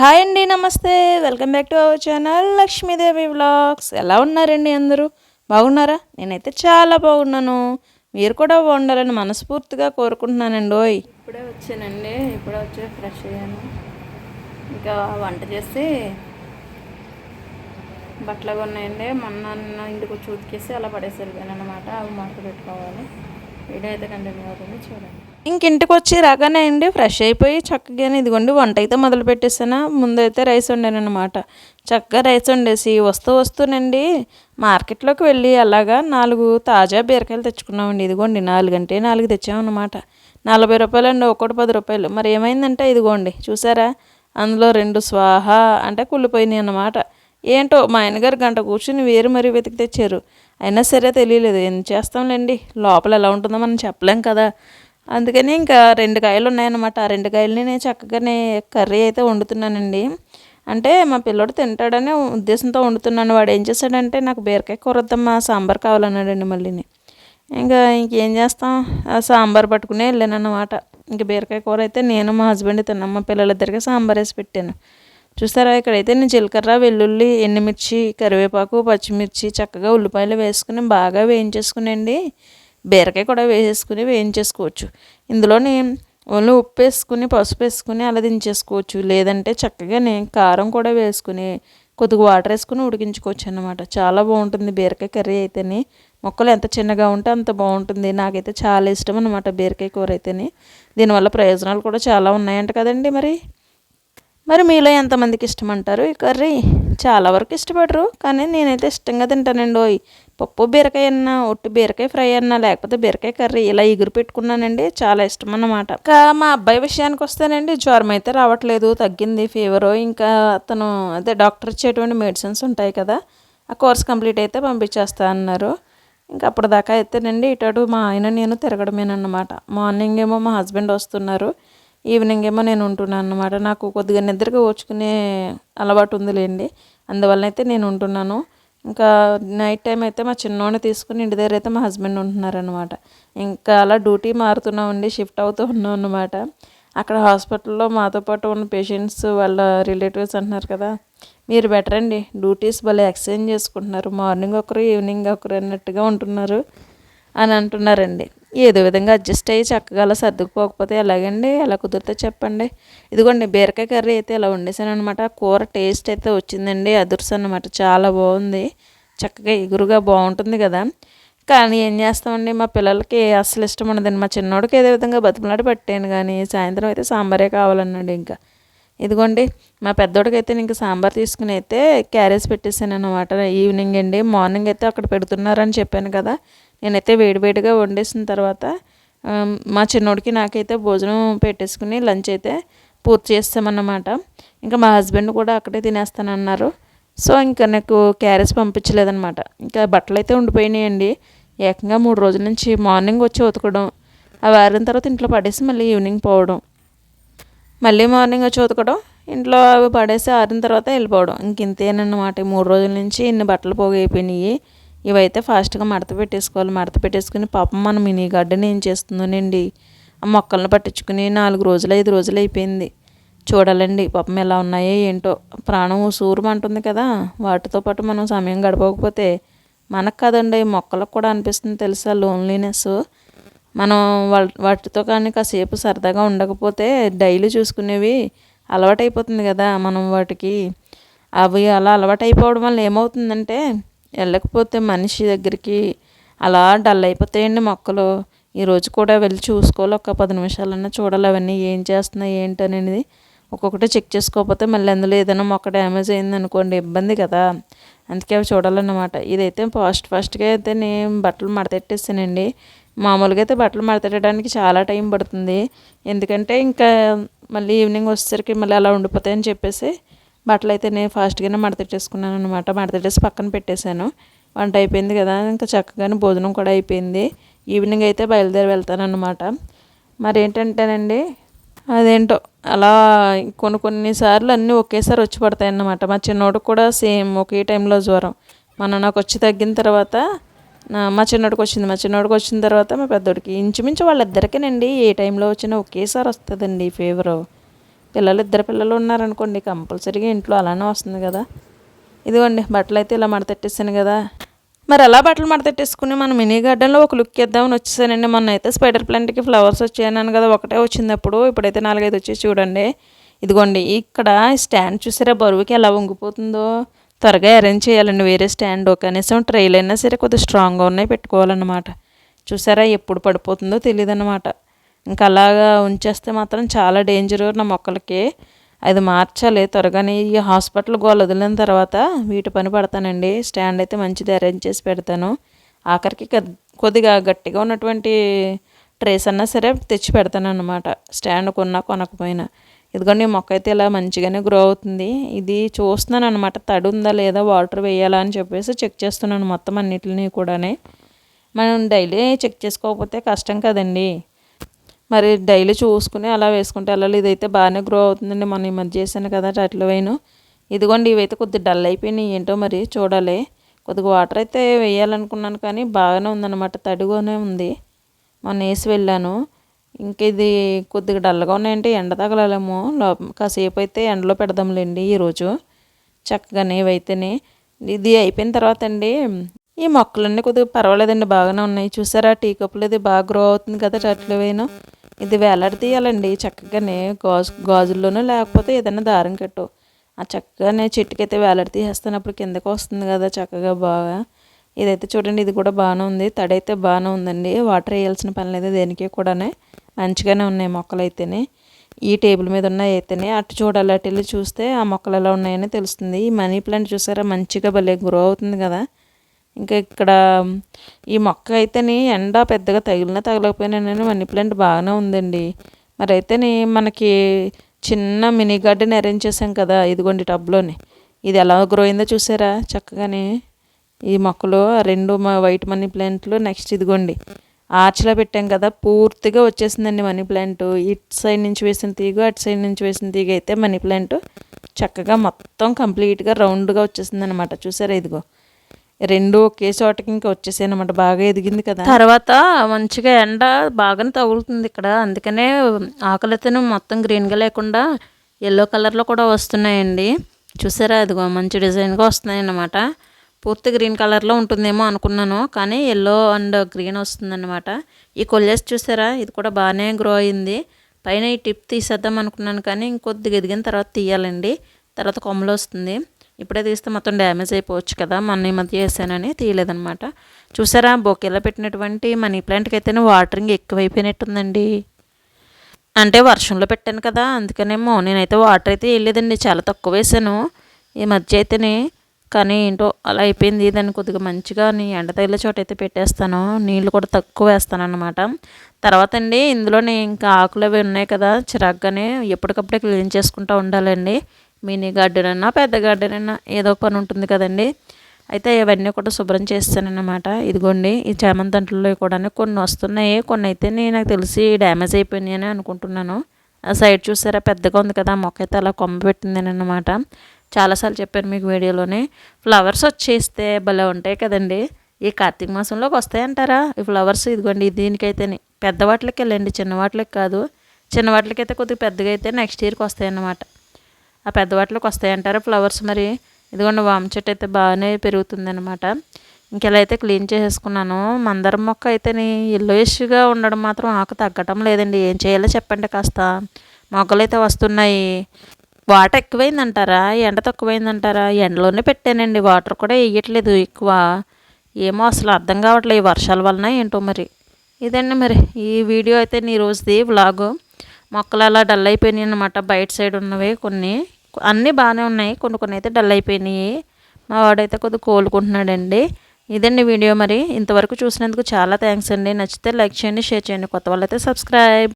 Hi అండి నమస్తే. Welcome back to our channel Lakshmidevi vlogs. ఎలా ఉన్నారండి అందరూ? బాగున్నారా? నేనైతే చాలా బాగున్నాను. మీరు కూడా బాగుండాలని మనస్ఫూర్తిగా కోరుకుంటున్నానండి ఓయ్. ఇప్పుడే వచ్చానండి. ఇప్పుడే వచ్చి ఫ్రెష్ అయ్యాను. ఇంకా వంట చేసి బట్టలు ఉన్నాయండి. మొన్న నిన్న ఇంటికి వచ్చి ఉతికేసి అలా పడేసి అనమాట అవి మడత పెట్టుకోవాలి. వీడియో అయితే కంటిన్యూ అవుతుంది. చూడండి. ఇంటికి వచ్చి రాగానే అండి ఫ్రెష్ అయిపోయి చక్కగా ఇదిగోండి వంట అయితే మొదలు పెట్టేసాను ముందైతే రైస్ వండానమాట చక్కగా రైస్ వండేసి వస్తూ వస్తూనండి మార్కెట్లోకి వెళ్ళి అలాగా నాలుగు తాజా బీరకాయలు తెచ్చుకున్నామండి. ఇదిగోండి నాలుగు అంటే నాలుగు తెచ్చామన్నమాట. నలభై రూపాయలు అండి ఒక్కటి పది రూపాయలు. మరి ఏమైందంటే ఇదిగోండి చూసారా? అందులో రెండు స్వాహ అంటే కుళ్ళిపోయినాయి అన్నమాట. ఏంటో మా ఆయనగారు గంట కూర్చుని వేరు మరీ వెతికి తెచ్చారు. అయినా సరే తెలియలేదు. ఏం చేస్తాంలేండి? లోపల ఎలా ఉంటుందో మనం చెప్పలేం కదా. అందుకని ఇంకా రెండు కాయలు ఉన్నాయన్నమాట. ఆ రెండు కాయలని నేను చక్కగానే కర్రీ అయితే వండుతున్నానండి. అంటే మా పిల్లోడు తింటాడనే ఉద్దేశంతో వండుతున్నాను. వాడు ఏం చేశాడంటే నాకు బీరకాయ కూర వద్దమ్మా సాంబార్ కావాలన్నాడండి మళ్ళీని. ఇంకా ఇంకేం చేస్తాం? ఆ సాంబార్ పట్టుకునే వెళ్ళాను అన్నమాట ఇంక బీరకాయ కూర అయితే నేను మా హస్బెండ్ తిన్నాం. మా పిల్లలిద్దరికీ సాంబార్ వేసి పెట్టాను. చూస్తారా ఇక్కడైతే నేను జీలకర్ర వెల్లుల్లి ఎండుమిర్చి కరివేపాకు పచ్చిమిర్చి చక్కగా ఉల్లిపాయలు వేసుకుని బాగా వేయించేసుకునండి బీరకాయ కూడా వేసేసుకుని వేయించేసుకోవచ్చు. ఇందులోని ఓన్లీ ఉప్పు వేసుకుని పసుపు వేసుకుని అలా దించేసుకోవచ్చు. లేదంటే చక్కగానే కారం కూడా వేసుకుని కొద్దిగా వాటర్ వేసుకుని ఉడికించుకోవచ్చు అనమాట చాలా బాగుంటుంది బీరకాయ కర్రీ అయితేనే. మొక్కలు ఎంత చిన్నగా ఉంటే అంత బాగుంటుంది. నాకైతే చాలా ఇష్టం అనమాట బీరకాయ కూర అయితేనే. దీనివల్ల ప్రయోజనాలు కూడా చాలా ఉన్నాయంట కదండి మరి. మరి మీలో ఎంతమందికి ఇష్టం అంటారు ఈ కర్రీ? చాలా వరకు ఇష్టపడరు. కానీ నేనైతే ఇష్టంగా తింటానండి ఓయ్. పప్పు బీరకాయ అన్నా ఒట్టు బీరకాయ ఫ్రై అన్నా లేకపోతే బీరకాయ కర్రీ ఇలా ఎగురు పెట్టుకున్నానండి. చాలా ఇష్టం అన్నమాట. ఇంకా మా అబ్బాయి విషయానికి వస్తేనండి జ్వరం అయితే రావట్లేదు తగ్గింది ఫీవర్ ఇంకా అతను అదే డాక్టర్ ఇచ్చేటువంటి మెడిసిన్స్ ఉంటాయి కదా ఆ కోర్స్ కంప్లీట్ అయితే పంపించేస్తా అన్నారు. ఇంకా అప్పటిదాకా అయితేనండి ఇటు మా ఆయన నేను తిరగడమేనన్నమాట. మార్నింగ్ ఏమో మా హస్బెండ్ వస్తున్నారు. ఈవినింగ్ ఏమో నేను ఉంటున్నాను అనమాట నాకు కొద్దిగా నిద్రగా ఓచుకునే అలవాటు ఉందిలేండి. అందువల్ల అయితే నేను ఉంటున్నాను. ఇంకా నైట్ టైం అయితే మా చిన్నోడిని తీసుకుని ఇంటి దగ్గర అయితే మా హస్బెండ్ ఉంటున్నారనమాట ఇంకా అలా డ్యూటీ మారుతున్నామండి షిఫ్ట్ అవుతూ ఉన్నాం అనమాట అక్కడ హాస్పిటల్లో మాతో పాటు ఉన్న పేషెంట్స్ వాళ్ళ రిలేటివ్స్ అంటున్నారు కదా మీరు బెటర్ అండి. డ్యూటీస్ భలే ఎక్స్చేంజ్ చేసుకుంటున్నారు. మార్నింగ్ ఒకరు ఈవినింగ్ ఒకరు అన్నట్టుగా ఉంటున్నారు అని అంటున్నారండి. ఏదో విధంగా అడ్జస్ట్ అయ్యి చక్కగా అలా సర్దుకుపోకపోతే ఎలాగండి? ఎలా కుదిరితే చెప్పండి. ఇదిగోండి బీరకాయ కర్రీ అయితే ఇలా వండేసాను అనమాట కూర టేస్ట్ అయితే వచ్చిందండి అదుర్స్ అనమాట చాలా బాగుంది. చక్కగా ఎగురుగా బాగుంటుంది కదా. కానీ ఏం చేస్తామండి? మా పిల్లలకి అస్సలు ఇష్టం ఉండదండి. మా చిన్నోడికి ఏదో విధంగా బతుకులాట పట్టాను కానీ సాయంత్రం అయితే సాంబారే కావాలన్నాడు ఇంకా. ఇదిగోండి మా పెద్దోడికి అయితే ఇంక సాంబార్ తీసుకుని అయితే క్యారేజ్ పెట్టేసాను అనమాట ఈవినింగ్ అండి మార్నింగ్ అయితే అక్కడ పెడుతున్నారని చెప్పాను కదా. నేనైతే వేడివేడిగా వండేసిన తర్వాత మా చిన్నోడికి నాకైతే భోజనం పెట్టేసుకుని లంచ్ అయితే పూర్తి చేస్తామన్నమాట. ఇంకా మా హస్బెండ్ కూడా అక్కడే తినేస్తానన్నారు. సో ఇంకా నాకు క్యారేజ్ పంపించలేదన్నమాట. ఇంకా బట్టలు అయితే ఉండిపోయినాయండి. ఏకంగా మూడు రోజుల నుంచి మార్నింగ్ వచ్చి ఉతకడం ఆ వారిన తర్వాత ఇంట్లో పడేసి మళ్ళీ ఈవినింగ్ పోవడం. మళ్ళీ మార్నింగ్ వచ్చి ఉతకడం ఇంట్లో అవి పడేసి ఆరిన తర్వాత వెళ్ళిపోవడం. ఇంక ఇంతేనన్నమాట. మూడు రోజుల నుంచి ఇన్ని బట్టలు పోగైపోయినాయి. ఇవైతే ఫాస్ట్గా మడత పెట్టేసుకోవాలి. మడత పెట్టేసుకుని పాపం మన మినీ గార్డెన్ ఏం చేస్తుందోనండి. ఆ మొక్కలను పట్టించుకుని నాలుగు రోజులు ఐదు రోజులు అయిపోయింది. చూడాలండి పాపం ఎలా ఉన్నాయో ఏంటో. ప్రాణం సూరమంటుంది కదా. వాటితో పాటు మనం సమయం గడపకపోతే మనకు కాదండి మొక్కలకు కూడా అనిపిస్తుంది తెలుసా లోన్లీనెస్ మనం వాటితో కానీ కాసేపు సరదాగా ఉండకపోతే డైలీ చూసుకునేవి అలవాటైపోతుంది కదా. మనం వాటికి అవి అలా అలవాటైపోవడం వల్ల ఏమవుతుందంటే వెళ్ళకపోతే మనిషి దగ్గరికి అలా డల్ అయిపోతాయండి మొక్కలు. ఈరోజు కూడా వెళ్ళి చూసుకోవాలి. ఒక పది నిమిషాలన్నా చూడాలి అవన్నీ ఏం చేస్తున్నాయి ఏంటి అనేది. ఒక్కొక్కటి చెక్ చేసుకోకపోతే మళ్ళీ అందులో ఏదైనా మొక్క డ్యామేజ్ అయింది అనుకోండి ఇబ్బంది కదా. అందుకే అవి చూడాలన్నమాట. ఇదైతే ఫాస్ట్ ఫాస్ట్గా అయితే నేను బట్టలు మడతెట్టేసానండి. మామూలుగా అయితే బట్టలు మడతెట్టడానికి చాలా టైం పడుతుంది. ఎందుకంటే ఇంకా మళ్ళీ ఈవినింగ్ వచ్చేసరికి మళ్ళీ అలా ఉండిపోతాయని చెప్పేసి బట్టలు అయితే నేను ఫాస్ట్గానే మడతెట్టేసుకున్నాను అనమాట మడతెట్టేసి పక్కన పెట్టేశాను. వంట అయిపోయింది కదా ఇంకా చక్కగానే భోజనం కూడా అయిపోయింది. ఈవినింగ్ అయితే బయలుదేరి వెళ్తాను అనమాట మరి ఏంటంటేనండి అదేంటో అలా కొన్ని కొన్నిసార్లు అన్నీ ఒకేసారి వచ్చి పడతాయి అన్నమాట. మా చిన్నోడు కూడా సేమ్ ఒకే టైంలో జ్వరం. మన నాకు వచ్చి తగ్గిన తర్వాత మా చిన్నోడికి వచ్చింది. మా చిన్నోడికి వచ్చిన తర్వాత మా పెద్దోడికి ఇంచుమించు వాళ్ళిద్దరికేనండి ఏ టైంలో వచ్చినా ఒకేసారి వస్తుందండి ఫీవరు. పిల్లలు ఇద్దరు పిల్లలు ఉన్నారనుకోండి కంపల్సరీగా ఇంట్లో అలానే వస్తుంది కదా. ఇదిగోండి బట్టలు అయితే ఇలా మడతెట్టేసాను కదా. మరి అలా బట్టలు మడతెట్టేసుకుని మనం మినీ గార్డెన్లో ఒక లుక్ ఇద్దామని వచ్చేసానండి. మొన్న అయితే స్పైడర్ ప్లాంట్కి ఫ్లవర్స్ వచ్చాయన్నాను కదా ఒకటే వచ్చింది అప్పుడు ఇప్పుడైతే నాలుగైదు వచ్చి చూడండి. ఇదిగోండి ఇక్కడ స్టాండ్ చూసారా బరువుకి ఎలా వంగిపోతుందో. త్వరగా అరేంజ్ చేయాలండి వేరే స్టాండ్ కనీసం ట్రైల్ అయినా సరే కొద్దిగా స్ట్రాంగ్గా ఉన్నాయి పెట్టుకోవాలన్నమాట. చూసారా ఎప్పుడు పడిపోతుందో తెలియదు అనమాట ఇంకా అలాగా ఉంచేస్తే మాత్రం చాలా డేంజర్ నా మొక్కలకి. అది మార్చాలి. త్వరగానే ఈ హాస్పిటల్ గోల్ వదిలిన తర్వాత వీటి పని పడతానండి. స్టాండ్ అయితే మంచిది అరేంజ్ చేసి పెడతాను. ఆఖరికి కొద్దిగా గట్టిగా ఉన్నటువంటి ట్రేస్ అన్నా సరే తెచ్చి పెడతాను అనమాట స్టాండ్ కొన్నా కొనకపోయినా. ఇదిగోండి మొక్క అయితే ఇలా మంచిగానే గ్రో అవుతుంది. ఇది చూస్తున్నాను అనమాట తడి ఉందా లేదా వాటర్ వేయాలా అని చెప్పేసి చెక్ చేస్తున్నాను మొత్తం అన్నిటిని కూడానే. మనం డైలీ చెక్ చేసుకోకపోతే కష్టం కదండి. మరి డైలీ చూసుకుని అలా వేసుకుంటే వెళ్ళాలి ఇదైతే బాగానే గ్రో అవుతుందండి. మనం ఈ మధ్య చేశాను కదా అట్ల వైను ఇదిగోండి ఇవైతే కొద్దిగా డల్ అయిపోయినాయి. ఏంటో మరి చూడాలి. కొద్దిగా వాటర్ అయితే వేయాలనుకున్నాను కానీ బాగానే ఉందన్నమాట. తడిగానే ఉంది. మొన్న వేసి వెళ్ళాను. ఇంక ఇది కొద్దిగా డల్గా ఉన్నాయంటే ఎండ తగలలేము. కాసేపు అయితే ఎండలో పెడదాంలేండి ఈరోజు చక్కగానే ఇవైతేనే. ఇది అయిపోయిన తర్వాత అండి ఈ మొక్కలన్నీ కొద్దిగా పర్వాలేదండి. బాగానే ఉన్నాయి. చూసారా? టీ కప్పులు ఇది బాగా గ్రో అవుతుంది కదా అట్లవేను ఇది వేలాడదీయాలండి చక్కగానే గాజు గాజుల్లోనూ లేకపోతే ఏదైనా దారం కట్టు. ఆ చక్కగానే చెట్టుకైతే వేలాడి అప్పుడు కిందకు వస్తుంది కదా చక్కగా బాగా. ఇదైతే చూడండి ఇది కూడా బాగానే ఉంది. తడి అయితే బాగానే ఉందండి. వాటర్ వేయాల్సిన పని లేదు దేనికి కూడానే. మంచిగానే ఉన్నాయి మొక్కలు అయితేనే ఈ టేబుల్ మీద ఉన్నాయి అయితేనే. అటు చూడాలి అటు వెళ్ళి చూస్తే ఆ మొక్కలు ఎలా ఉన్నాయని తెలుస్తుంది. ఈ మనీ ప్లాంట్ చూసారా? మంచిగా భలే గ్రో అవుతుంది కదా. ఇంకా ఇక్కడ ఈ మొక్క అయితేని ఎండ పెద్దగా తగిలినా తగలకపోయినా మనీ ప్లాంట్ బాగానే ఉందండి. మరి అయితేని మనకి చిన్న మినీ గార్డెన్ అరేంజ్ చేసాం కదా ఇదిగోండి టబ్లోని. ఇది ఎలా గ్రో అయిందో చూసారా? చక్కగానే ఈ మొక్కలు రెండు వైట్ మనీ ప్లాంట్లు నెక్స్ట్ ఇదిగోండి. ఆర్చ్లో పెట్టాం కదా పూర్తిగా వచ్చేసిందండి మనీ ప్లాంట్. ఇటు సైడ్ నుంచి వేసిన తీగ అటు సైడ్ నుంచి వేసిన తీగ అయితే మనీ ప్లాంట్ చక్కగా మొత్తం కంప్లీట్గా రౌండ్గా వచ్చేసింది అనమాట చూసారా ఇదిగో? రెండు ఒకే చోటకి ఇంకా వచ్చేసాయి అనమాట బాగా ఎదిగింది కదా. తర్వాత మంచిగా ఎండ బాగానే తగులుతుంది ఇక్కడ. అందుకనే ఆకులైతేనే మొత్తం గ్రీన్గా లేకుండా ఎల్లో కలర్లో కూడా వస్తున్నాయండి. చూసారా? అదిగో మంచి డిజైన్గా వస్తున్నాయి అన్నమాట పూర్తి గ్రీన్ కలర్లో ఉంటుందేమో అనుకున్నాను కానీ ఎల్లో అండ్ గ్రీన్ వస్తుందన్నమాట. ఈ కొల్లేసి చూసారా? ఇది కూడా బాగానే గ్రో అయింది. పైన ఈ టిప్ తీసేద్దాం అనుకున్నాను కానీ ఇంకొద్దిగా ఎదిగిన తర్వాత తీయాలండి. తర్వాత కొమ్మలు వస్తుంది. ఇప్పుడే తీస్తే మొత్తం డ్యామేజ్ అయిపోవచ్చు కదా మొన్న ఈ మధ్య వేసానని తీయలేదనమాట చూసారా బొకేలో పెట్టినటువంటి మనీ ప్లాంట్కి అయితేనే వాటరింగ్ ఎక్కువైపోయినట్టుందండి. అంటే వర్షంలో పెట్టాను కదా అందుకనేమో నేనైతే వాటర్ అయితే వేయలేదండి చాలా తక్కువ వేసాను. ఈ మధ్య అయితేనే కానీ ఏంటో అలా అయిపోయింది దాన్ని కొద్దిగా మంచిగా నీ ఎండ తగిలే చోట అయితే పెట్టేస్తాను. నీళ్ళు కూడా తక్కువ వేస్తాను అనమాట తర్వాత అండి ఇందులోనే ఇంకా ఆకులు అవి ఉన్నాయి కదా చిరాగ్గానే ఎప్పటికప్పుడే క్లీన్ చేసుకుంటూ ఉండాలండి. మినీ గార్డెన్ అన్నా పెద్ద గార్డెన్ అన్నా ఏదో ఒక పని ఉంటుంది కదండి. అయితే ఇవన్నీ కూడా శుభ్రం చేస్తానన్నమాట. ఇదిగోండి ఈ చామంతి కూడా కొన్ని వస్తున్నాయి కొన్ని అయితే నేను నాకు తెలిసి డ్యామేజ్ అయిపోయినాయని అని అనుకుంటున్నాను. ఆ సైడ్ చూసారా పెద్దగా ఉంది కదా మొక్క అయితే అలా కొమ్మ పెట్టింది అనమాట చాలాసార్లు చెప్పాను మీకు వీడియోలోనే ఫ్లవర్స్ వచ్చేస్తే భలే ఉంటాయి కదండి. ఈ కార్తీక మాసంలోకి వస్తాయంటారా ఈ ఫ్లవర్స్ ఇదిగోండి దీనికైతే పెద్ద వాటికి వెళ్ళండి చిన్న వాటికి కాదు. చిన్న వాటికి అయితే కొద్దిగా పెద్దగా అయితే నెక్స్ట్ ఇయర్కి వస్తాయన్నమాట. ఆ పెద్ద వాటిలోకి వస్తాయంటారా ఫ్లవర్స్ మరి? ఇదిగోండి వామ చెట్టు అయితే బాగానే పెరుగుతుందనమాట ఇంకెలా అయితే క్లీన్ చేసేసుకున్నాను మందారం మొక్క అయితే ఎల్లోయిష్గా ఉండడం మాత్రం ఆకు తగ్గటం లేదండి. ఏం చేయాలో చెప్పండి కాస్త. మొగ్గలు అయితే వస్తున్నాయి. వాటర్ ఎక్కువైందంటారా? ఎండ తక్కువైందంటారా? ఎండలోనే పెట్టానండి. వాటర్ కూడా వేయట్లేదు ఎక్కువ. ఏమో అసలు అర్థం కావట్లేదు. ఈ వర్షాల వలన ఏంటో మరి. ఇదండి మరి. ఈ వీడియో అయితే నీ రోజుది వ్లాగు. మొక్కలు అలా డల్ అయిపోయినాయి అనమాట బయట సైడ్ ఉన్నవి కొన్ని. అన్నీ బాగానే ఉన్నాయి. కొన్ని కొన్ని అయితే డల్ అయిపోయినాయి. మా వాడైతే కొద్దిగా కోలుకుంటున్నాడండి. ఇదండి వీడియో మరి. ఇంతవరకు చూసినందుకు చాలా థ్యాంక్స్ అండి. నచ్చితే లైక్ చేయండి షేర్ చేయండి. కొత్త వాళ్ళైతే సబ్స్క్రైబ్